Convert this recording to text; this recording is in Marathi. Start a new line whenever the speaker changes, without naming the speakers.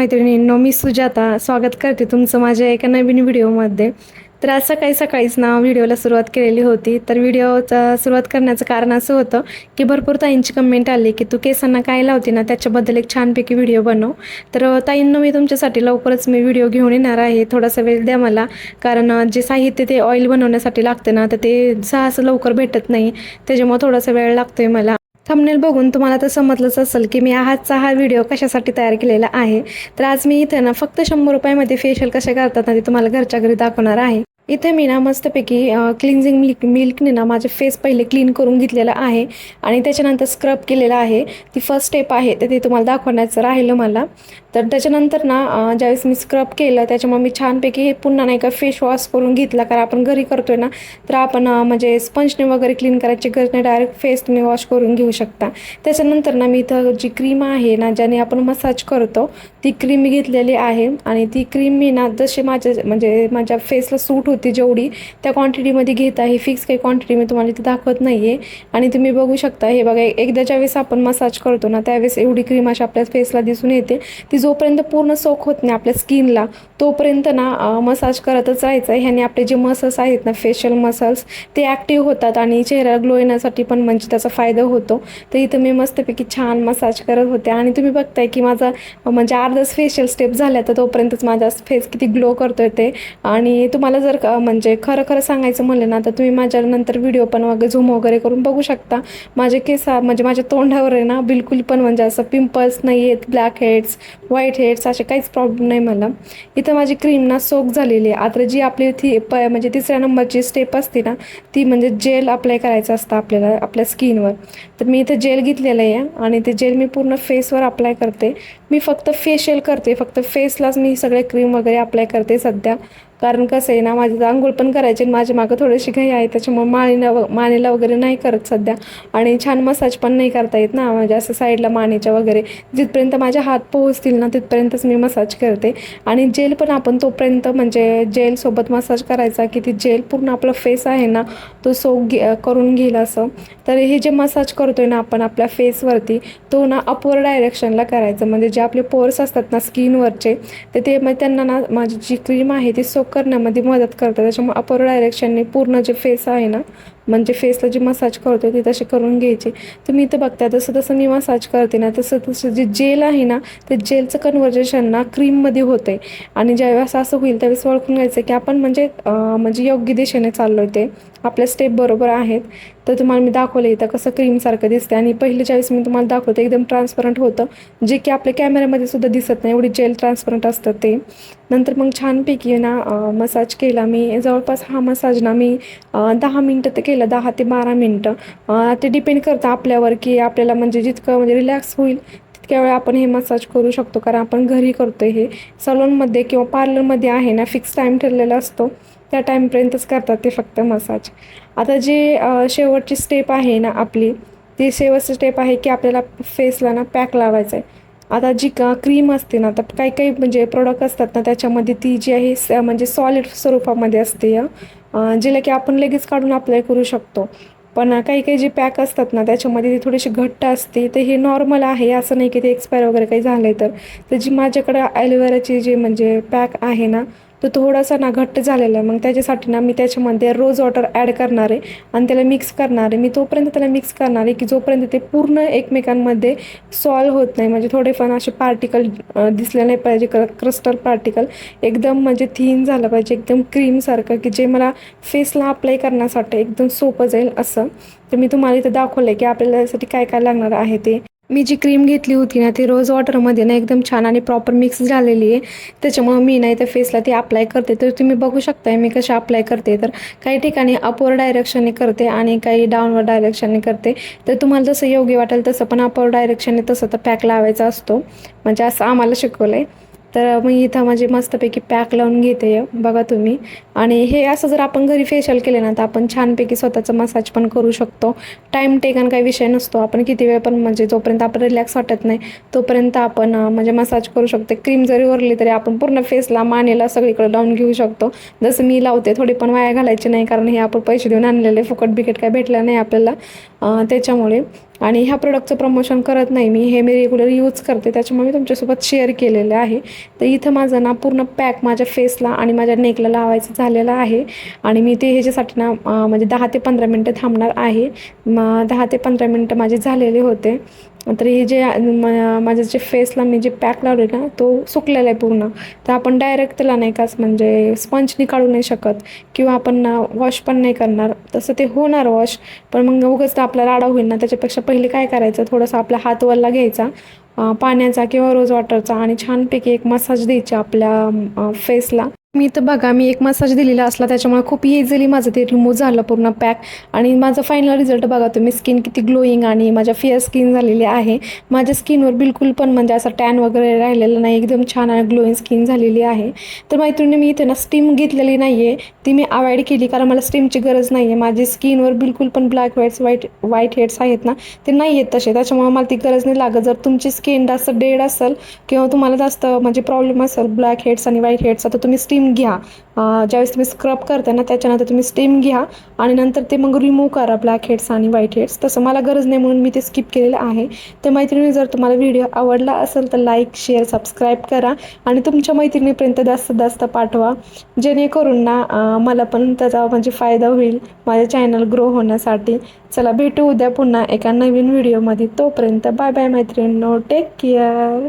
मैत्रिणींनो मी सुजाता. स्वागत करते तुमचं माझ्या एका नवीन व्हिडिओमध्ये. तर आज सकाळी सकाळीच ना व्हिडिओला सुरुवात केलेली होती. तर व्हिडिओचा सुरुवात करण्याचं कारण असं होतं की भरपूर ताईंची कमेंट आली की तू केसांना काय लावते ना त्याच्याबद्दल एक छानपैकी व्हिडिओ बनव. तर ताईंनो मी तुमच्यासाठी लवकरच मी व्हिडिओ घेऊन येणार आहे. थोडासा वेळ द्या मला. कारण जे साहित्य ते ऑइल बनवण्यासाठी लागते ना तर ते सहसा लवकर भेटत नाही. त्याच्यामुळे थोडासा वेळ लागतो आहे मला. थंबनेल बघून तुम्हाला तर समजलंच असेल की मी आजचा हा व्हिडिओ कशासाठी तयार केलेला आहे. तर आज मी इथे ना फक्त शंभर रुपयामध्ये फेशियल कसे करतात ना ते तुम्हाला घरच्या घरी दाखवणार आहे. इथे मी ना मस्तपैकी क्लिन्झिंग मिल्क मिल्कने ना माझे फेस पहिले क्लीन करून घेतलेला आहे आणि त्याच्यानंतर स्क्रब केलेला आहे. ती फर्स्ट स्टेप आहे तर ते तुम्हाला दाखवण्याचं राहिलं मला. तर त्याच्यानंतर ना ज्यावेळेस मी स्क्रब केलं त्याच्यामुळे मी छानपैकी हे पुन्हा नाही का फेस वॉश करून घेतला. कारण आपण घरी करतोय ना तर आपण म्हणजे स्पंजने वगैरे क्लीन करायची गरज नाही. डायरेक्ट फेस तुम्ही वॉश करून घेऊ शकता. त्याच्यानंतर ना मी इथं जी क्रीम आहे ना ज्याने आपण मसाज करतो ती क्रीम मी घेतलेली आहे. आणि ती क्रीम मी ना जसे माझ्या म्हणजे माझ्या फेसला सूट होती जेवढी त्या क्वांटिटीमध्ये घेत आहे. फिक्स काही क्वांटिटी मी तुम्हाला इथे दाखवत नाही आहे आणि तुम्ही बघू शकता हे बघा एकदा ज्यावेळेस आपण मसाज करतो ना त्यावेळेस एवढी क्रीम अशी आपल्या फेसला दिसून येते. ती जोपर्यंत पूर्ण सोख होत नाही आपल्या स्किनला तोपर्यंत ना मसाज करतच राहायचं आहे. ह्याने आपले जे मसल्स आहेत ना फेशियल मसल्स ते ॲक्टिव्ह होतात आणि चेहरा ग्लो येण्यासाठी पण म्हणजे त्याचा फायदा होतो. तर इथं मी मस्तपैकी छान मसाज करत होते. आणि तुम्ही बघताय की माझा म्हणजे अर्धच फेशियल स्टेप झाल्या तर तोपर्यंतच माझा फेस किती ग्लो करतोय ते. आणि तुम्हाला जर का म्हणजे खरं खरं सांगायचं म्हणलं ना तर तुम्ही माझ्या नंतर व्हिडिओ पण वगैरे झूम वगैरे करून बघू शकता. माझे केस म्हणजे माझ्या तोंडावर आहे ना बिलकुल पण म्हणजे असं पिंपल्स नाही आहेत ब्लॅक हेड्स व्हाईट हेड्स असे काहीच प्रॉब्लेम नाही मला. इथं माझी क्रीम ना सोक झालेली आहे. आता जी आपली ती प म्हणजे तिसऱ्या नंबरची स्टेप असते ना ती म्हणजे जेल अप्लाय करायचं असतं आपल्याला आपल्या स्किनवर तर मी इथं जेल घेतलेलं आहे आणि ते जेल मी पूर्ण फेसवर अप्लाय करते. मी फक्त फेशियल करते फक्त फेसलाच मी सगळे क्रीम वगैरे अप्लाय करते सध्या. कारण कसं आहे ना माझी आंघोळ पण करायची आणि माझ्या मागं थोडीशी घाई आहे त्याच्यामुळे माळीला व मानेला वगैरे नाही करत सध्या. आणि छान मसाज पण नाही करता येत ना म्हणजे असं साईडला मानेच्या वगैरे. जिथपर्यंत माझे हात पोहोचतील ना तिथपर्यंतच मी मसाज करते. आणि जेल पण आपण तोपर्यंत म्हणजे जेलसोबत मसाज करायचा की ती जेल पूर्ण आपला फेस आहे ना तो सोक घे करून घेईल असं. तर हे जे मसाज करतोय ना आपण आपल्या फेसवरती तो ना अपवर डायरेक्शनला करायचं. म्हणजे जे आपले पोर्स असतात ना स्किनवरचे तर ते मग त्यांना ना माझी जी क्रीम आहे ती सोक करण्यामध्ये मदत करतं त्याच्यामुळे अपर डायरेक्शनने पूर्ण जे फेस आहे ना म्हणजे फेसला जी मसाज करतो ती तशी करून घ्यायची. तुम्ही इथं बघता तसं तसं मी मसाज करते ना तसं तसं जे जेल आहे ना ते जेलचं कन्व्हर्जेशन ना क्रीममध्ये होते आणि ज्यावेळेस असं होईल त्यावेळेस ओळखून घ्यायचं की आपण म्हणजे म्हणजे योग्य दिशेने चाललो ते. आपल्या स्टेप बरोबर आहेत. तर तुम्हाला मी दाखवलं इथं कसं क्रीमसारखं दिसते आणि पहिले ज्यावेळेस मी तुम्हाला दाखवते एकदम ट्रान्सपरंट होतं. जे की आपल्या कॅमेऱ्यामध्ये सुद्धा दिसत नाही एवढी जेल ट्रान्सपरंट असतं ते. नंतर मग छानपैकी ना मसाज केला मी. जवळपास हा मसाज ना मी दहा मिनटं ते केलं. दहा ते बारा मिनटं. ते डिपेंड करतं आपल्यावर की आपल्याला म्हणजे जितकं म्हणजे रिलॅक्स होईल तितक्या वेळा आपण हे मसाज करू शकतो. कारण आपण घरी करतो हे. सलूनमध्ये किंवा पार्लरमध्ये आहे ना फिक्स टाईम ठरलेला असतो. त्या टाईमपर्यंतच करतात ते फक्त मसाज आता जे शेवटची स्टेप आहे ना आपली ती शेवटची स्टेप आहे की आपल्याला फेसला ना पॅक लावायचा आहे आता जी का क्रीम असते ना तर काही काही म्हणजे प्रोडक्ट असतात ना त्याच्यामध्ये ती जी आहे स- म्हणजे सॉलिड स्वरूपामध्ये असते या जिला की आपण लगेच काढून अप्लाय करू शकतो. पण काही काही जे पॅक असतात ना त्याच्यामध्ये ती थोडीशी घट्ट असते. तर हे नॉर्मल आहे असं नाही की ते एक्सपायर वगैरे काही झालं आहे तर. तर जी माझ्याकडं ॲलोवेराची जे म्हणजे पॅक आहे ना तो थोडासा ना घट्ट झालेला आहे. मग त्याच्यासाठी ना मी त्याच्यामध्ये रोज वॉटर ॲड करणार आहे. आणि त्याला मिक्स करणार आहे. मी तोपर्यंत त्याला मिक्स करणार आहे की जोपर्यंत ते पूर्ण एकमेकांमध्ये सॉल्व होत नाही. म्हणजे थोडेफार असे पार्टिकल दिसले नाही पाहिजे. क क्रस्टल पार्टिकल एकदम म्हणजे थीन झालं पाहिजे. एकदम क्रीमसारखं की जे मला फेसला अप्लाय करण्यासाठी एकदम सोपं जाईल असं. तर मी तुम्हाला इथं दाखवलं आहे की आपल्याला यासाठी काय काय लागणार आहे ते. मी जी क्रीम घेतली होती ना ती रोज वॉटरमध्ये ना एकदम छान आणि प्रॉपर मिक्स झालेली आहे. त्याच्यामुळं मी नाही त्या फेसला ती अप्लाय करते. तर तुम्ही बघू शकताय मी कशी अप्लाय करते. तर काही ठिकाणी अपवर डायरेक्शनने करते आणि काही डाऊनवर डायरेक्शनने करते. तर तुम्हाला जसं योग्य वाटेल तसं पण अपवर डायरेक्शनने तसं तर पॅक लावायचा असतो. म्हणजे असं आम्हाला शिकवलं आहे तर मी इथं माझे मस्तपैकी पॅक लावून घेते बघा तुम्ही. आणि हे असं जर आपण घरी फेशियल केले ना तर आपण छानपैकी स्वतःचा मसाज पण करू शकतो. टाईम टेकन काही विषय नसतो. आपण किती वेळ पण म्हणजे जोपर्यंत आपण रिलॅक्स वाटत नाही तोपर्यंत आपण म्हणजे मसाज करू शकतो. क्रीम जरी उरली तरी आपण पूर्ण फेसला मानेला सगळीकडे लावून घेऊ शकतो. जसं मी लावते थोडी पण वाया घालायची नाही कारण हे आपण पैसे देऊन आणलेले फुकट बिकट काय भेटलं नाही आपल्याला. त्याच्यामुळे आणि ह्या प्रोडक्टचं प्रमोशन करत नाही. मी हे मी रेग्युलर यूज करते. त्याच्यामुळे मी तुमच्यासोबत शेअर केलेलं आहे. तर इथं माझं ना पूर्ण पॅक माझ्या फेसला आणि माझ्या नेकला लावायचं झालेलं आहे. आणि मी ते ह्याच्यासाठी ना म्हणजे दहा ते पंधरा मिनटं थांबणार आहे. मग दहा ते पंधरा मिनटं माझे झालेले होते. तर हे जे म- जे फेसला मी जे पॅक लावले ना तो सुकलेला आहे पूर्ण. तर आपण डायरेक्ट त्याला नाही काच म्हणजे स्पंजनी काढू नाही शकत. किंवा आपण वॉश पण नाही करणार. तसं ते होणार वॉश पण मग उगाच तर आपला राडा होईल ना. त्याच्यापेक्षा पहिले काय करायचं? थोडंसं आपला हात घ्यायचा पाण्याचा किंवा रोज वॉटरचा आणि छानपैकी एक मसाज द्यायची आपल्या फेसला मी तर बघा मी एक मसाज दिलेला असला त्याच्यामुळे खूप इझिली माझं ते रिमूव्ह झालं पूर्ण पॅक आणि माझा फायनल रिझल्ट बघा तुम्ही स्किन किती ग्लोईंग आणि माझ्या फेअर स्किन झालेली आहे. माझ्या स्किनवर बिलकुल पण म्हणजे असं टॅन वगैरे राहिलेलं नाही एकदम छान आणि ग्लोईंग स्किन झालेली आहे. तर मैत्रिणी मी इथे ना स्टीम घेतलेली नाही आहे ती मी अवॉइड केली कारण मला स्टीमची गरज नाही आहे माझी स्किनवर बिलकुल पण blackheads white white heads आहेत ना ते नाही आहेत तसे. त्याच्यामुळे मला ती गरज नाही लागत. जर तुमची स्किन जास्त डेड असेल किंवा तुम्हाला जास्त म्हणजे प्रॉब्लेम असेल ब्लॅक हेड्स आणि व्हाईट हेड्सचा तर तुम्ही स्टीम घ्या. ज्यावेळेस तुम्ही स्क्रब करता ना त्याच्यानंतर तुम्ही स्टीम घ्या आणि नंतर ते मग रिमूव्ह करा ब्लॅक हेड्स आणि व्हाईट हेड्स तसं मला गरज नाही म्हणून मी ते स्किप केलेलं आहे. तर मैत्रिणी जर तुम्हाला व्हिडिओ आवडला असेल तर लाईक शेअर सबस्क्राईब करा आणि तुमच्या मैत्रिणीपर्यंत जास्तीत जास्त पाठवा. जेणेकरून ना मला पण त्याचा म्हणजे फायदा होईल माझ्या चॅनल ग्रो होण्यासाठी. चला भेटू उद्या पुन्हा एका नवीन व्हिडिओमध्ये तोपर्यंत बाय बाय मैत्रिणींनो. Take care